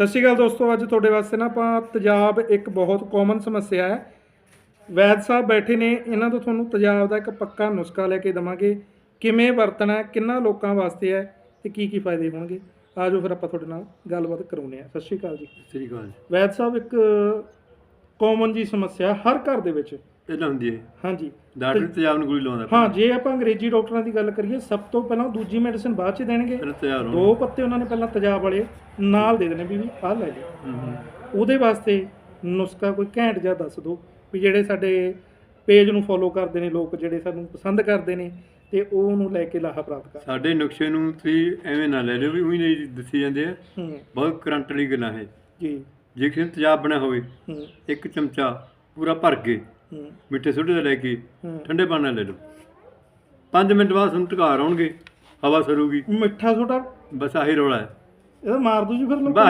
ਸਤਿ ਸ਼੍ਰੀ ਅਕਾਲ ਦੋਸਤੋ ਅੱਜ ਤੁਹਾਡੇ ਵਾਸਤੇ ਨਾ ਆਪਾਂ ਤੇਜ਼ਾਬ ਇੱਕ ਬਹੁਤ ਕਾਮਨ ਸਮੱਸਿਆ ਹੈ। ਵੈਦ ਸਾਹਿਬ ਬੈਠੇ ਨੇ ਇਹਨਾਂ ਤੋਂ ਤੁਹਾਨੂੰ ਤੇਜ਼ਾਬ ਦਾ ਇੱਕ ਪੱਕਾ ਨੁਸਖਾ ਲੈ ਕੇ ਦਵਾਂਗੇ। ਕਿਵੇਂ ਵਰਤਣਾ ਕਿੰਨਾ ਲੋਕਾਂ ਵਾਸਤੇ ਹੈ ਤੇ ਕੀ ਕੀ ਫਾਇਦੇ ਹੋਣਗੇ। ਆਜੋ ਫਿਰ ਆਪਾਂ ਤੁਹਾਡੇ ਨਾਲ ਗੱਲਬਾਤ ਕਰਾਉਂਦੇ ਹਾਂ। ਸਤਿ ਸ਼੍ਰੀ ਅਕਾਲ ਜੀ। ਸ੍ਰੀ ਅਕਾਲ ਜੀ। ਵੈਦ ਸਾਹਿਬ ਇੱਕ ਕਾਮਨ ਜੀ ਸਮੱਸਿਆ ਹਰ ਘਰ ਦੇ ਵਿੱਚ। ਪਹਿਲਾਂ ਹੁੰਦੀ ਹੈ। ਹਾਂਜੀ। ਡਾਕਟਰ ਤੇਜ਼ਾਬ ਨੂੰ ਗੋਲੀ ਲਾਉਂਦਾ। ਹਾਂ ਜੇ ਆਪਾਂ ਅੰਗਰੇਜ਼ੀ ਡਾਕਟਰਾਂ ਦੀ ਗੱਲ ਕਰੀਏ ਸਭ ਤੋਂ ਪਹਿਲਾਂ ਦੂਜੀ ਮੈਡੀਸਿਨ ਬਾਅਦ ਚ ਦੇਣਗੇ। ਨੂੰ ਦੋ ਪੱਤੇ ਉਹਨਾਂ ਨੇ ਪਹਿਲਾਂ ਤੇਜ਼ਾਬ ਵਾਲੇ ਨਾਲ ਦੇ ਦੇਣੇ ਵੀ ਵੀ ਆਹ ਲੈ ਹੂੰ। ਉਹਦੇ ਵਾਸਤੇ ਨੁਸਖਾ ਕੋਈ ਘੈਂਟ ਜਿਹਾ ਦੱਸ ਦਿਓ ਵੀ ਜਿਹੜੇ ਸਾਡੇ ਪੇਜ ਨੂੰ ਫੋਲੋ ਕਰਦੇ ਨੇ ਲੋਕ ਜਿਹੜੇ ਸਾਨੂੰ ਪਸੰਦ ਕਰਦੇ ਨੇ ਤੇ ਉਹ ਉਹਨੂੰ ਲੈ ਕੇ ਲਾਹਾ ਪ੍ਰਾਪਤ ਕਰ। ਸਾਡੇ ਨੁਕਸੇ ਨੂੰ ਤੁਸੀਂ ਐਵੇਂ ਨਾ ਲੈ ਲਿਓ ਵੀ ਉਹੀ ਨਹੀਂ ਦੱਸੀ ਜਾਂਦੇ ਆ। ਬਹੁਤ ਕਰੰਟ ਵਾਲੀ ਗੱਲਾਂ ਹੈ ਜੀ। ਜੇ ਕਿਸੇ ਨੂੰ ਤੇਜ਼ਾਬ ਬਣਿਆ ਹੋਵੇ ਇੱਕ ਚਮਚਾ ਪੂਰਾ ਭਰ ਕੇ ਮਿੱਠੇ ਸੋਡੇ ਦਾ ਲੈ ਕੇ। ਠੰਡੇ ਪਾਣੀ ਨਾਲ ਲੈ ਲਓ। 5 ਮਿੰਟ ਬਾਅਦ ਤੁਹਾਨੂੰ ਢਕਾਰ ਆਉਣਗੇ ਹਵਾ ਸਰੂਗੀ। ਮਿੱਠਾ ਸੋਡਾ ਬਸ ਆਹੀ ਰੌਲਾ ਹੈ। ਇਹਦਾ ਮਾਰ ਦੂ ਜੀ ਫਿਰ ਲੋਕ ਬਸ